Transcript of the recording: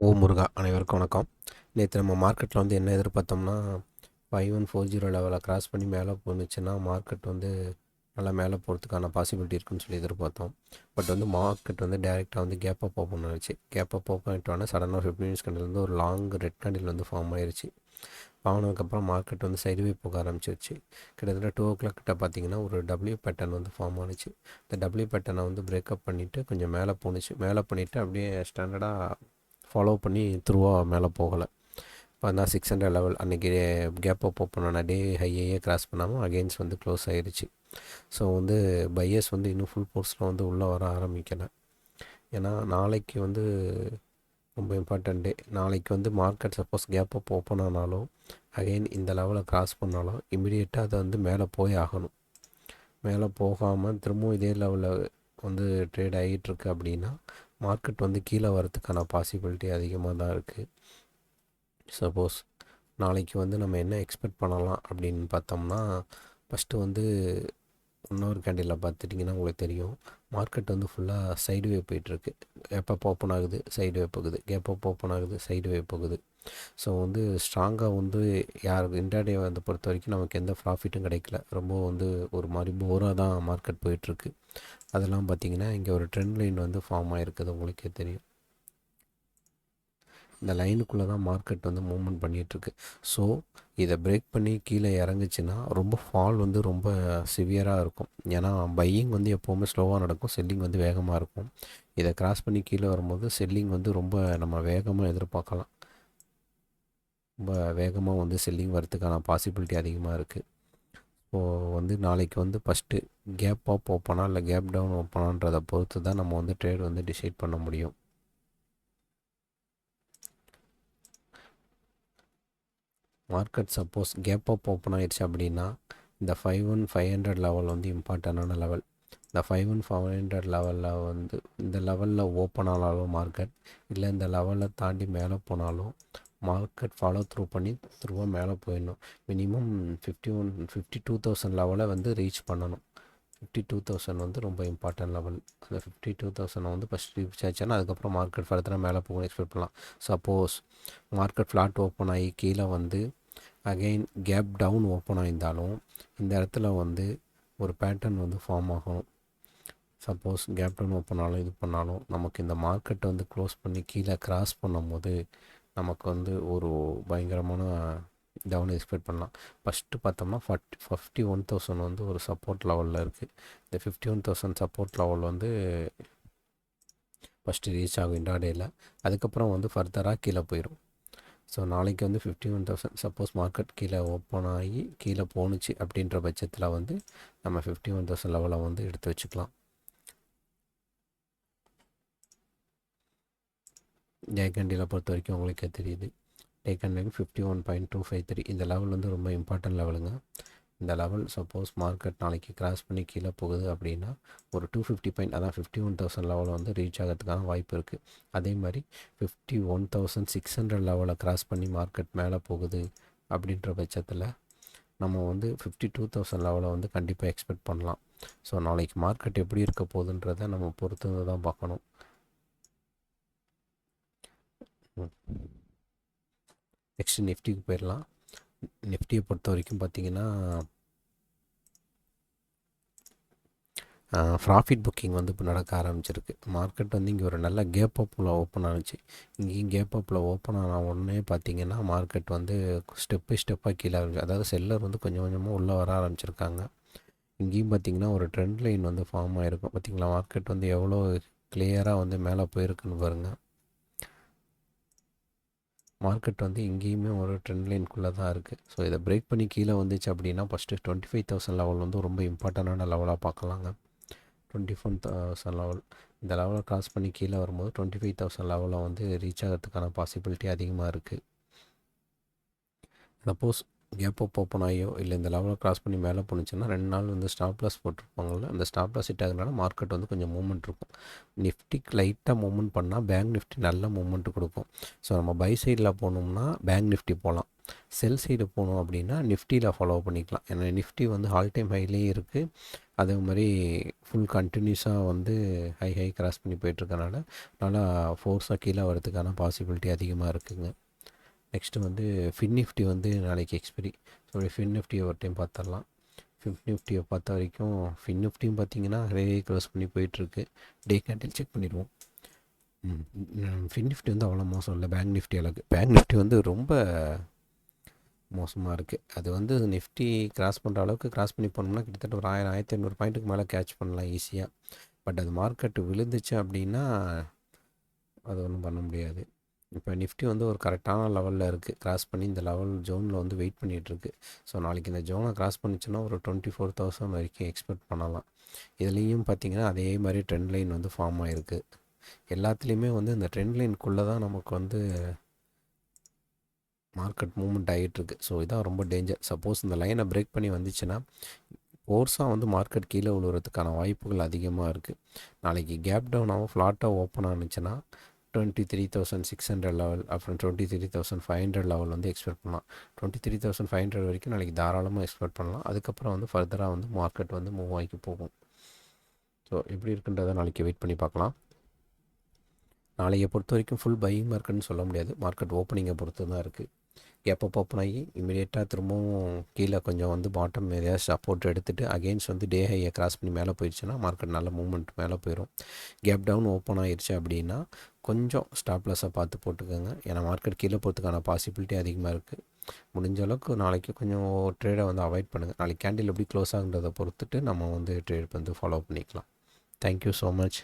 ஓ முருகா அனைவருக்கும் வணக்கம். நேற்று நம்ம மார்க்கெட்டில் வந்து என்ன எதிர்பார்த்தோம்னா ஃபைவ் ஒன் ஃபோர் ஜீரோ லெவலை க்ராஸ் பண்ணி மேலே போணுச்சுன்னா மார்க்கெட் வந்து நல்லா மேலே போகிறதுக்கான பாசிபிலிட்டி இருக்குன்னு சொல்லி எதிர்பார்த்தோம். பட் வந்து மார்க்கெட் வந்து டேரெக்டாக வந்து கேப் அப் ஓப்பன் ஆச்சு கேப் அப் ஓப்பன் ஆகிட்டோன்னா சடனாக ஃபிஃப்டி மினிட்ஸ் கண்டிலேருந்து ஒரு லாங் ரெட் கண்டில் வந்து ஃபார்ம் ஆயிடுச்சு ஆனதுக்கப்புறம் மார்க்கெட் வந்து சைடுவே போக ஆரம்பிச்சிருச்சு. கிட்டத்தட்ட டூ ஓ கிளாக் கிட்ட பார்த்தீங்கன்னா ஒரு டபிள்யூ பேட்டர்ன் வந்து ஃபார்ம் ஆனிச்சு. இந்த டபிள்யூ பேட்டர்னை வந்து பிரேக்கப் பண்ணிவிட்டு கொஞ்சம் மேலே போணுச்சு. மேலே பண்ணிவிட்டு அப்படியே ஸ்டாண்டர்டாக ஃபாலோ பண்ணி த்ரூவாக மேலே போகலை. இப்போ தான் சிக்ஸ் ஹண்ட்ரட் லெவல் அன்றைக்கி கேப் அப் ஓப்பன் டே ஹையையே கிராஸ் பண்ணாமல் அகெயின்ஸ் வந்து க்ளோஸ் ஆகிருச்சு ஸோ வந்து பையர்ஸ் வந்து இன்னும் ஃபுல் ஃபோர்ஸில் வந்து உள்ளே வர ஆரம்பிக்கலை. ஏன்னா நாளைக்கு வந்து ரொம்ப இம்பார்ட்டன்ட் டே நாளைக்கு வந்து market suppose gap up open ஆனாலும் அகெயின் இந்த லெவலை கிராஸ் பண்ணாலும் இமிடியேட்டாக அதை வந்து மேலே போய் ஆகணும். மேலே போகாமல் திரும்பவும் இதே லெவலில் வந்து ட்ரேட் ஆகிட்டுருக்கு அப்படின்னா மார்க்கெட் வந்து கீழே வரதுக்கான பாசிபிலிட்டி அதிகமாக தான் இருக்குது சப்போஸ் நாளைக்கு வந்து நம்ம என்ன எக்ஸ்பெக்ட் பண்ணலாம் அப்படின்னு பார்த்தோம்னா ஃபஸ்ட்டு வந்து இன்னொரு கேண்டிலில் பார்த்துட்டிங்கன்னா உங்களுக்கு தெரியும். மார்க்கெட் வந்து ஃபுல்லாக சைடு வே போயிட்டுருக்கு. எப்போ ஓப்பன் ஆகுது? சைடு வே போகுது. கேப் அப் ஓப்பன் ஆகுது? சைடு வே போகுது. ஸோ வந்து ஸ்ட்ராங்காக வந்து யார் இன்டர்டே வந்து பொறுத்த வரைக்கும் நமக்கு எந்த ப்ராஃபிட்டும் கிடைக்கல. ரொம்ப வந்து ஒரு மாதிரி போராக தான் மார்க்கெட் போயிட்டுருக்கு. அதெல்லாம் பார்த்தீங்கன்னா இங்கே ஒரு ட்ரெண்ட் லைன் வந்து ஃபார்ம் ஆகிருக்குது உங்களுக்கே தெரியும். இந்த லைனுக்குள்ளே தான் மார்க்கெட் வந்து மூவ்மெண்ட் பண்ணிகிட்ருக்கு ஸோ இதை பிரேக் பண்ணி கீழே இறங்குச்சுன்னா ரொம்ப ஃபால் வந்து ரொம்ப சிவியராக இருக்கும். ஏன்னா பையிங் வந்து எப்போவுமே ஸ்லோவாக நடக்கும். செல்லிங் வந்து வேகமாக இருக்கும். இதை கிராஸ் பண்ணி கீழே வரும்போது செல்லிங் வந்து ரொம்ப நம்ம வேகமாக எதிர்பார்க்கலாம். ரொம்ப வேகமாக வந்து செல்லிங் வரதுக்கான பாசிபிலிட்டி அதிகமாக இருக்குது ஸோ வந்து நாளைக்கு வந்து ஃபஸ்ட்டு கேப் அப் ஓப்பனா இல்லை கேப் டவுன் ஓப்பனான்றதை பொறுத்து தான் நம்ம வந்து ட்ரேட் வந்து டிசைட் பண்ண முடியும். Market suppose gap up open ஆயிடுச்சு அப்படின்னா இந்த five one five hundred level வந்து இம்பார்ட்டண்டான லெவல் இந்த ஃபைவ் ஒன் ஃபைவ் ஹண்ட்ரட் லெவலில் வந்து இந்த லெவலில் ஓப்பன் ஆனாலும் மார்க்கெட் இல்லை இந்த லெவலை தாண்டி மேலே போனாலும் மார்க்கெட் ஃபாலோ த்ரூ பண்ணி த்ரூவாக மேலே போயிடணும். Minimum fifty one fifty two thousand லெவலை வந்து ரீச் பண்ணணும். ஃபிஃப்டி டூ தௌசண்ட் வந்து ரொம்ப இம்பார்ட்டன்ட் லெவல் அந்த ஃபிஃப்டி டூ தௌசண்ட் வந்து ஃபஸ்ட் ரீச் ஆச்சுன்னா அதுக்கப்புறம் மார்க்கெட் ஃபர்தராக மேலே போகணும் எக்ஸ்பெக்ட் பண்ணலாம். சப்போஸ் மார்க்கெட் ஃப்ளாட் ஓப்பன் ஆகி கீழே வந்து அகெயின் கேப் டவுன் ஓப்பன் ஆகியிருந்தாலும் இந்த இடத்துல வந்து ஒரு பேட்டர்ன் வந்து ஃபார்ம் ஆகும். சப்போஸ் கேப் டவுன் ஓப்பன் ஆனாலும் இது பண்ணாலும் நமக்கு இந்த மார்க்கெட்டை வந்து க்ளோஸ் பண்ணி கீழே கிராஸ் பண்ணும்போது நமக்கு வந்து ஒரு பயங்கரமான டவுன் எக்ஸ்பெக்ட் பண்ணலாம். ஃபஸ்ட்டு பார்த்தோம்னா ஃபார்ட்டி ஃபிஃப்டி ஒன் தௌசண்ட் வந்து ஒரு சப்போர்ட் லெவலில் இருக்குது இந்த fifty one thousand support level வந்து ஃபஸ்ட்டு ரீச் ஆகும் இண்டாடேயில் அதுக்கப்புறம் வந்து ஃபர்தராக கீழே போயிடும் ஸோ நாளைக்கு வந்து fifty one thousand suppose market கீழே ஓப்பன் ஆகி கீழே போணுச்சு அப்படின்ற பட்சத்தில் வந்து நம்ம ஃபிஃப்டி ஒன் தௌசண்ட் லெவலை வந்து எடுத்து வச்சுக்கலாம். ஜெயகண்டியில் பொறுத்த வரைக்கும் உங்களுக்கே தெரியுது. Taken fifty one point two five three இந்த லெவல் வந்து ரொம்ப இம்பார்ட்டன்ட் லெவலுங்க இந்த லெவல் சப்போஸ் மார்க்கெட் நாளைக்கு கிராஸ் பண்ணி கீழே போகுது அப்படின்னா ஒரு டூ ஃபிஃப்டி பாயிண்ட் அதான் ஃபிஃப்டி ஒன் தௌசண்ட் லெவலில் வந்து ரீச் ஆகிறதுக்கான வாய்ப்பு இருக்குது அதே மாதிரி fifty one thousand six hundred லெவலில் கிராஸ் பண்ணி மார்க்கெட் மேலே போகுது அப்படின்ற பட்சத்தில் நம்ம வந்து ஃபிஃப்டி டூ தௌசண்ட் லெவலை வந்து கண்டிப்பாக எக்ஸ்பெக்ட் பண்ணலாம். ஸோ நாளைக்கு மார்க்கெட் எப்படி இருக்க போகுதுன்றதை நம்ம பொறுத்து தான் பார்க்கணும். நெக்ஸ்ட் நிஃப்டிக்கு போயிடலாம் நிஃப்டியை பொறுத்த வரைக்கும் பார்த்தீங்கன்னா ப்ராஃபிட் புக்கிங் வந்து இப்போ நடக்க ஆரம்பிச்சிருக்கு. மார்க்கெட் வந்து இங்கே ஒரு நல்ல கேப் அப்பில் ஓப்பன் ஆனிச்சு. இங்கேயும் கேப் அப்பில் ஓப்பன் ஆன உடனே பார்த்தீங்கன்னா மார்க்கெட் வந்து ஸ்டெப் பை ஸ்டெப்பாக கீழே ஆரம்பிச்சு அதாவது செல்லர் வந்து கொஞ்சம் கொஞ்சமாக உள்ளே வர ஆரம்பிச்சிருக்காங்க. இங்கேயும் பார்த்தீங்கன்னா ஒரு ட்ரெண்ட் லைன் வந்து ஃபார்ம் ஆகிருக்கும் பார்த்தீங்களா மார்க்கெட் வந்து எவ்வளோ கிளியராக வந்து மேலே போயிருக்குன்னு பாருங்கள் மார்க்கெட் வந்து இங்கேயுமே ஒரு ட்ரெண்ட் லைனுக்குள்ளே தான் இருக்குது ஸோ இதை பிரேக் பண்ணி கீழே வந்துச்சு அப்படின்னா first twenty five thousand level வந்து ரொம்ப இம்பார்ட்டண்டான லெவலாக பார்க்கலாங்க. டுவெண்ட்டி ஃபோர் தௌசண்ட் லெவல் இந்த லெவலை கிராஸ் பண்ணி கீழே வரும்போது டுவெண்ட்டி ஃபைவ் தௌசண்ட் லெவலில் வந்து ரீச் ஆகிறதுக்கான பாசிபிலிட்டி அதிகமாக இருக்குது சப்போஸ் கேப் அப் ஓப்பன் ஆகியோ இல்லை இந்த லெவலை க்ராஸ் பண்ணி மேலே போணுச்சுன்னா ரெண்டு நாள் வந்து ஸ்டாப் லாஸ் போட்டிருப்பாங்கள்ல அந்த ஸ்டாப் லாஸ் ஹிட் ஆகுறதுனால மார்க்கெட் வந்து கொஞ்சம் மூவ்மெண்ட் இருக்கும். நிஃப்டிக்கு லைட்டாக மூவ்மெண்ட் பண்ணால் பேங்க் நிஃப்டி நல்ல மூவ்மெண்ட் கொடுக்கும். ஸோ நம்ம பை சைடில் போனோம்னா பேங்க் நிஃப்டி போகலாம் செல் சைடு போனோம் அப்படின்னா நிஃப்டியில் ஃபாலோ பண்ணிக்கலாம். ஏன்னா நிஃப்டி வந்து ஆல் டைம் ஹைலேயும் இருக்குது அதே மாதிரி ஃபுல் கண்டினியூஸாக வந்து ஹை ஹை கிராஸ் பண்ணி போயிட்டுருக்கனால நல்லா ஃபோர்ஸாக கீழே வரதுக்கான பாசிபிலிட்டி அதிகமாக இருக்குதுங்க நெக்ஸ்ட்டு வந்து ஃபின் நிஃப்டி வந்து நாளைக்கு எக்ஸ்பிரி ஸோ ஃபின் நிஃப்டியை ஒரு டைம் பார்த்துடலாம் ஃபிஃப்ட் நிஃப்டியை பார்த்த வரைக்கும் ஃபின் நிஃப்டியும் பார்த்தீங்கன்னா ரே க்ளோஸ் பண்ணி போயிட்டுருக்கு. டே கேண்டில் செக் பண்ணிடுவோம். ஃபின் நிஃப்டி வந்து அவ்வளோ மோசம் இல்லை. பேங்க் நிஃப்டி அளவுக்கு. பேங்க் நிஃப்டி வந்து ரொம்ப மோசமாக இருக்குது அது வந்து நிஃப்டி கிராஸ் பண்ணுற அளவுக்கு கிராஸ் பண்ணி போனோம்னா கிட்டத்தட்ட ஒரு ஆயிரம் ஆயிரத்தி ஐநூறு பாயிண்ட்டுக்கு மேலே கேட்ச் பண்ணலாம் ஈஸியாக பட் அது மார்க்கெட்டு விழுந்துச்சு அப்படின்னா அது ஒன்றும் பண்ண முடியாது. இப்போ நிஃப்டி வந்து ஒரு கரெக்டான லெவலில் இருக்குது கிராஸ் பண்ணி இந்த லெவல் ஜோனில் வந்து வெயிட் பண்ணிகிட்ருக்கு ஸோ நாளைக்கு இந்த ஜோனை கிராஸ் பண்ணிச்சுன்னா ஒரு டுவெண்ட்டி ஃபோர் தௌசண்ட் வரைக்கும் எக்ஸ்பெக்ட் பண்ணலாம். இதுலேயும் பார்த்திங்கன்னா அதே மாதிரி ட்ரெண்ட் லைன் வந்து ஃபார்ம் ஆகிருக்கு எல்லாத்துலேயுமே வந்து இந்த ட்ரெண்ட் லைனுக்குள்ளே தான் நமக்கு வந்து மார்க்கெட் மூவ்மெண்ட் ஆகிட்டுருக்கு ஸோ இதான் ரொம்ப டேஞ்சர். சப்போஸ் இந்த லைனை பிரேக் பண்ணி வந்துச்சுன்னா ஃபோர்ஸாக வந்து மார்க்கெட் கீழே விழுறதுக்கான வாய்ப்புகள் அதிகமாக இருக்குது நாளைக்கு கேப் டவுனாகவும் ஃப்ளாட்டாக open ஆனிச்சுன்னா twenty three thousand six hundred level அப்புறம் twenty three thousand five hundred level வந்து எக்ஸ்பெக்ட் பண்ணலாம். Twenty three thousand five hundred வரைக்கும் நாளைக்கு தாராளமாக எக்ஸ்பெக்ட் பண்ணலாம். அதுக்கப்புறம் வந்து ஃபர்தராக வந்து மார்க்கெட் வந்து மூவ் ஆகி போகும். ஸோ எப்படி இருக்குன்றதை நாளைக்கு வெயிட் பண்ணி பார்க்கலாம். நாளையை பொறுத்த வரைக்கும் ஃபுல் பையிங் மார்க்கெட்னு சொல்ல முடியாது. மார்க்கெட் ஓப்பனிங்கை பொறுத்து தான் இருக்குது எப்போ ஓப்பன் ஆகி இமீடியட்டாக திரும்பவும் கீழே கொஞ்சம் வந்து பாட்டம் ஏரியா சப்போர்ட் எடுத்துகிட்டு அகெயின்ஸ்ட் வந்து டே ஹையை கிராஸ் பண்ணி மேலே போயிடுச்சுன்னா மார்க்கெட் நல்ல மூவ்மெண்ட் மேலே போயிடும் கேப் டவுன் ஓப்பன் ஆயிடுச்சு அப்படின்னா கொஞ்சம் ஸ்டாப்லெஸ்ஸாக பார்த்து போட்டுக்கோங்க. ஏன்னா மார்க்கெட் கீழே போகிறதுக்கான பாசிபிலிட்டி அதிகமாக இருக்குது முடிஞ்ச அளவுக்கு நாளைக்கு கொஞ்சம் ட்ரேடை வந்து அவாய்ட் பண்ணுங்கள் நாளைக்கு கேண்டில் எப்படி க்ளோஸ் ஆகுன்றதை பொறுத்துட்டு நம்ம வந்து ட்ரேட் வந்து ஃபாலோ பண்ணிக்கலாம். Thank you so much